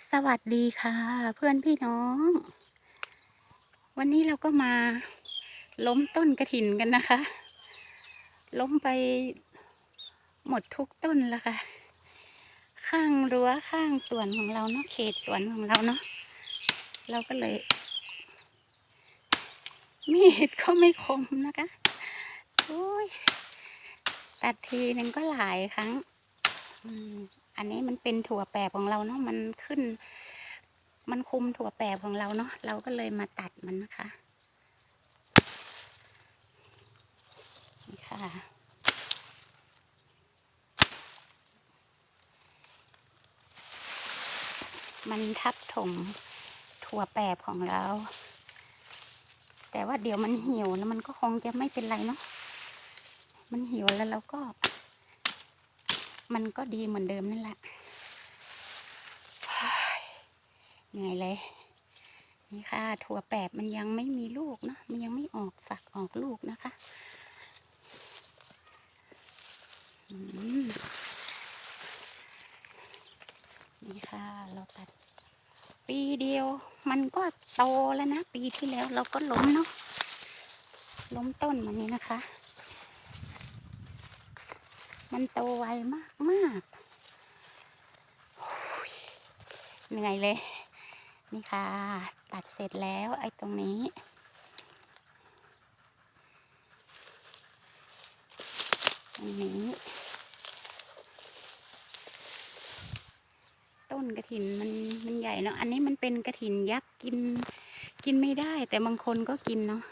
สวัสดีค่ะ เพื่อนพี่น้อง วันนี้เราก็มาล้มต้นกระถินกันนะคะ ล้มไปหมดทุกต้นแล้วค่ะ ข้างรั้วข้างสวนของเราเนาะเขตสวนของเราเนาะเราก็เลย มีดก็ไม่คมนะคะโอ้ยตัดทีหนึ่งก็หลายครั้ง อันนี้มันเป็นถั่วแปบของเราเนาะมันขึ้น มันคุมถั่วแปบของเราเนาะเราก็เลยมาตัดมันนะคะนี่ค่ะ มันทับถมถั่วแปบของเรา แต่ว่าเดี๋ยวมันเหี่ยวแล้วมันก็คงจะไม่เป็นไรเนาะมันเหี่ยวแล้วเราก็ มันก็ดีเหมือนเดิมนั่นแหละเหนื่อยเลย นี่ค่ะ ถั่วแปบมันยังไม่มีลูกเนอะมันยังไม่ออกฝักออกลูกนะคะนี่ค่ะ เราตัด ปีเดียว มันก็โตแล้วนะ ปีที่แล้วเราก็ล้มเนาะล้มต้นมันนี้นะคะ มันโตไวมากมากเหนื่อยเลย นี่ค่ะ ตัดเสร็จแล้วไอ้ตรงนี้ ตรงนี้ ต้นกระถินมันมันใหญ่เนาะอันนี้มันเป็นกระถินยักษ์กินกินไม่ได้ แต่บางคนก็กินเนาะ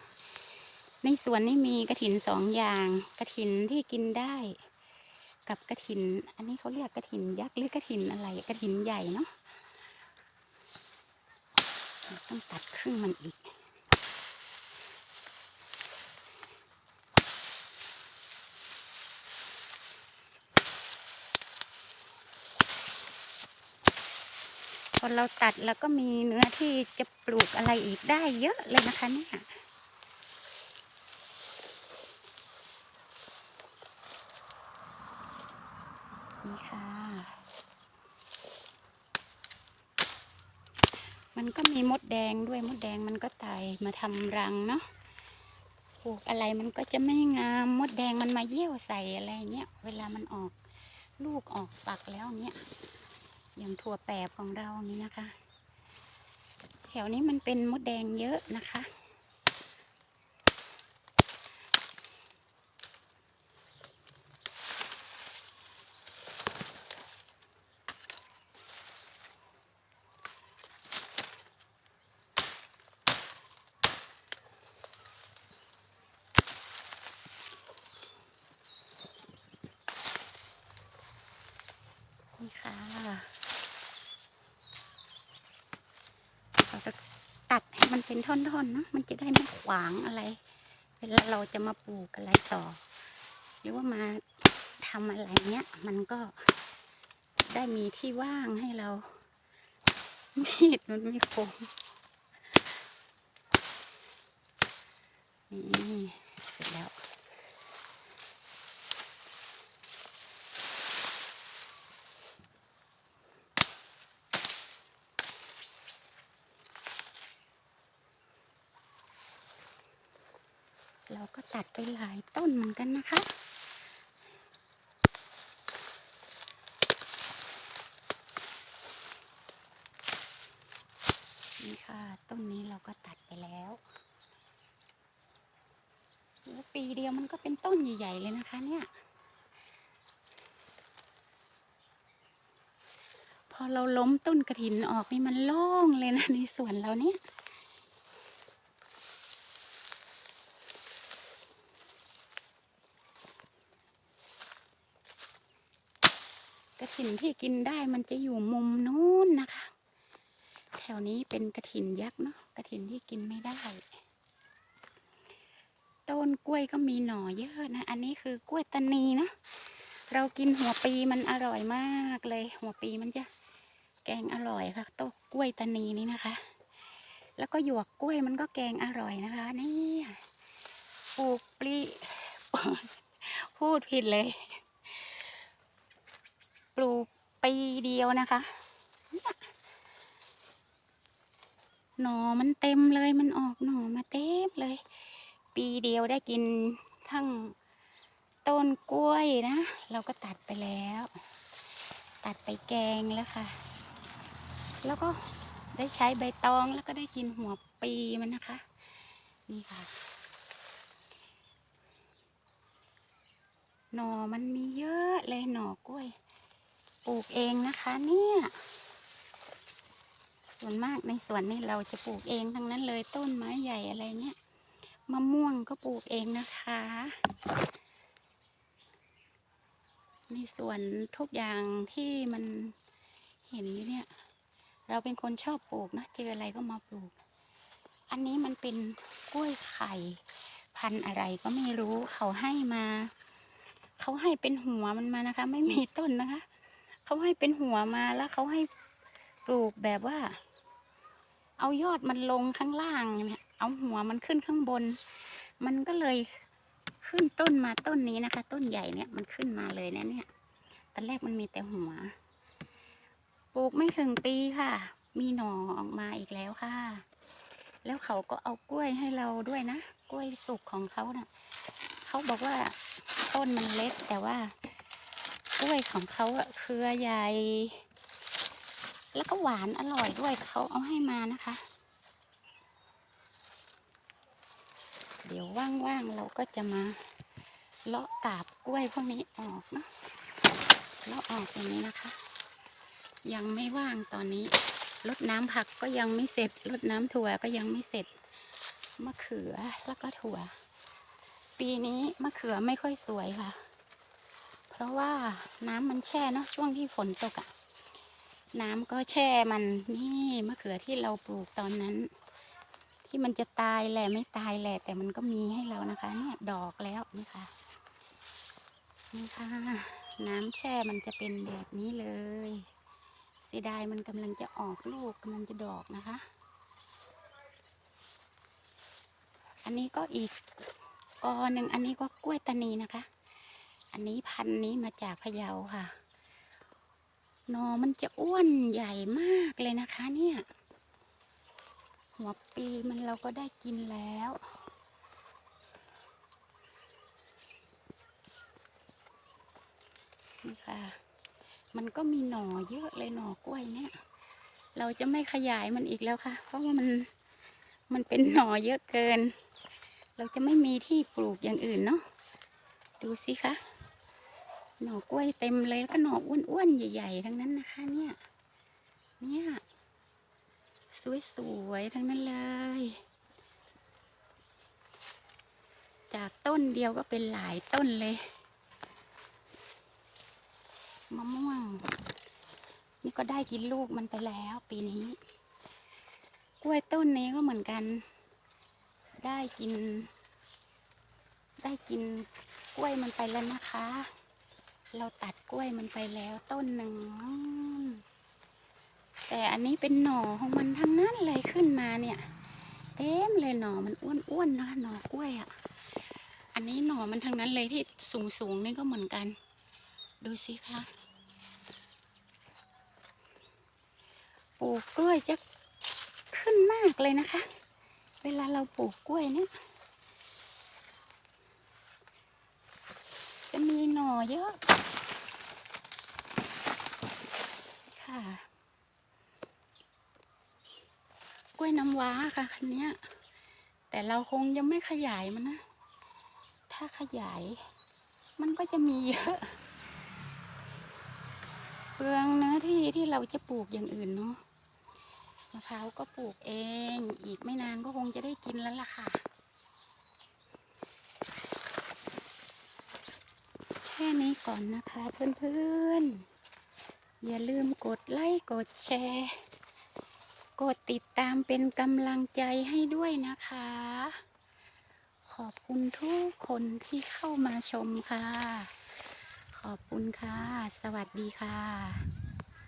ในสวนนี่มีกระถินสองอย่างกระถินที่กินได้ กับกระถิน อันนี้เขาเรียกกระถินยักษ์หรือกระถินอะไรกระถินใหญ่เนาะต้องตัดครึ่งมันอีก พอเราตัดแล้วก็มีเนื้อที่จะปลูกอะไรอีกได้เยอะเลยนะคะเนี่ย นี่ค่ะ มันก็มีมดแดงด้วยมดแดงมันก็ไต่มาทำรังเนาะปลูกอะไรมันก็จะไม่งามมดแดงมันมาเยี่ยวใส่อะไรเงี้ยเวลามันออกลูกออกฝักแล้วเงี้ยอย่างถั่วแปบของเรานี่นะคะ แถวนี้มันเป็นมดแดงเยอะนะคะ นี่ค่ะ เราจะตัดให้มันเป็น ท่อนๆเนอะมันจะได้ไม่ขวางอะไร เวลาเราจะมาปลูกอะไรต่อ หรือว่ามาทำอะไรเนี้ย มันก็ได้มีที่ว่างให้เรา มีดมันไม่คมนี่เสร็จแล้ว ตัดไปหลายต้นเหมือนกันนะคะ นี่ค่ะต้นนี้เราก็ตัดไปแล้วแล้วปีเดียวมันก็เป็นต้นใหญ่ๆเลยนะคะ เนี่ย พอเราล้มต้นกระถินออกนี่มันโล่งเลยนะในสวนเราเนี่ย กระ ถินที่กินได้มันจะอยู่มุมนู้นนะคะ แถวนี้เป็นกระถินยักษ์เนาะกระถินที่กินไม่ได้ ต้นกล้วยก็มีหน่อเยอะนะ อันนี้คือกล้วยตานีนะ เรากินหัวปีมันอร่อยมากเลย หัวปีมันจะแกงอร่อยค่ะต้นกล้วยตานีนี่นะคะ แล้วก็หยวกกล้วยมันก็แกงอร่อยนะคะนี่ปลูกปลีพูดผิดเลย ลูกปีเดียวนะคะเนี่ยหน่อมันเต็มเลยมันออกหน่อมาเต็มเลย ปีเดียวได้กินทั้งต้นกล้วยนะ เราก็ตัดไปแล้ว ตัดไปแกงแล้วค่ะ แล้วก็ได้ใช้ใบตองแล้วก็ได้กินหัวปีมันนะคะ นี่ค่ะหน่อมันมีเยอะเลยหน่อกล้วย ปลูกเองนะคะ เนี่ย ส่วนมากในสวนนี่เราจะปลูกเองทั้งนั้นเลยต้นไม้ใหญ่อะไรเนี่ยมะม่วงก็ปลูกเองนะคะ ในสวนทุกอย่างที่มันเห็นอยู่เนี่ย เราเป็นคนชอบปลูกนะเจออะไรก็มาปลูก อันนี้มันเป็นกล้วยไข่พันอะไรก็ไม่รู้เขาให้มา เขาให้เป็นหัวมันมานะคะ ไม่มีต้นนะคะ เขาให้เป็นหัวมาแล้วเขาให้ปลูกแบบว่า เอายอดมันลงข้างล่างเนี่ย เอาหัวมันขึ้นข้างบน มันก็เลยขึ้นต้นมาต้นนี้นะคะ ต้นใหญ่เนี่ยมันขึ้นมาเลยนะเนี่ยตอนแรกมันมีแต่หัว ปลูกไม่ถึงปีค่ะ มีหน่อออกมาอีกแล้วค่ะ แล้วเขาก็เอากล้วยให้เราด้วยนะ กล้วยสุกของเขาน่ะ เขาบอกว่าต้นมันเล็กแต่ว่า กล้วยของเขาอะเครือใหญ่ แล้วก็หวานอร่อยด้วยเขาเอาให้มานะคะ เดี๋ยวว่างๆเราก็จะมาเลาะกาบกล้วยพวกนี้ออกนะเลาะออกอย่างนี้นะคะ ยังไม่ว่างตอนนี้รดน้ำผักก็ยังไม่เสร็จรดน้ำถั่วก็ยังไม่เสร็จมะเขือแล้วก็ถั่ว ปีนี้มะเขือไม่ค่อยสวยค่ะ ราะว่าน้ำมันแช่เนาะช่วงที่ฝนตกอะน้ำก็แช่มันนี่มะเขือที่เราปลูกตอนนั้น ที่มันจะตายแหละไม่ตายแหละ แต่มันก็มีให้เรานะคะ เนี่ยดอกแล้วนี่ค่ะนี่ค่ะ น้ำแช่มันจะเป็นแบบนี้เลยเสียดายมันกำลังจะออกลูกกำลังจะดอกนะคะ อันนี้ก็อีกกอหนึ่งอันนี้ก็กล้วยตานีนะคะ อันนี้พันธุ์นี้มาจากพะเยาค่ะหนอมันจะอ้วนใหญ่มากเลยนะคะเนี่ย หัวปีมันเราก็ได้กินแล้ว นี่ค่ะ มันก็มีหน่อเยอะเลยหน่อกล้วยเนี่ย เราจะไม่ขยายมันอีกแล้วค่ะ เพราะว่ามันมันเป็นหน่อเยอะเกิน เราจะไม่มีที่ปลูกอย่างอื่นเนาะ ดูสิคะ หน่อกล้วยเต็มเลยแล้วก็หน่ออ้วนๆใหญ่ ๆ ทั้งนั้นนะคะ เนี่ย เนี่ย สวยๆทั้งนั้นเลย จากต้นเดียวก็เป็นหลายต้นเลยมะม่วง นี่ก็ได้กินลูกมันไปแล้วปีนี้ กล้วยต้นนี้ก็เหมือนกัน ได้กิน ได้กิน กล้วยมันไปแล้วนะคะ เราตัดกล้วยมันไปแล้วต้นหนึ่ง แต่อันนี้เป็นหน่อของมันทั้งนั้นเลยขึ้นมาเนี่ย เต็มเลยหน่อมันอ้วนๆนะคะหน่อกล้วยอะ่ะ อันนี้หน่อมันทั้งนั้นเลยที่สูงๆนี่ก็เหมือนกัน ดูสิคะปลูกกล้วยจะขึ้นมากเลยนะคะ เวลาเราปลูกกล้วยเนี่ย จะ มีหน่อเยอะ ค่ะ กล้วยน้ำว้าค่ะคันนี้แต่เราคงยังไม่ขยายมันนะ ถ้าขยาย มันก็จะมีเยอะ เปลืองเนื้อที่ที่เราจะปลูกอย่างอื่นเนาะมะพร้าวก็ปลูกเอง อีกไม่นานก็คงจะได้กินแล้วล่ะค่ะ ค่นี้ก่อนนะคะเพื่อนๆ อย่าลืมกดไลค์กดแชร์ กดติดตามเป็นกำลังใจให้ด้วยนะคะ ขอบคุณทุกคนที่เข้ามาชมค่ะ ขอบคุณค่ะ สวัสดีค่ะ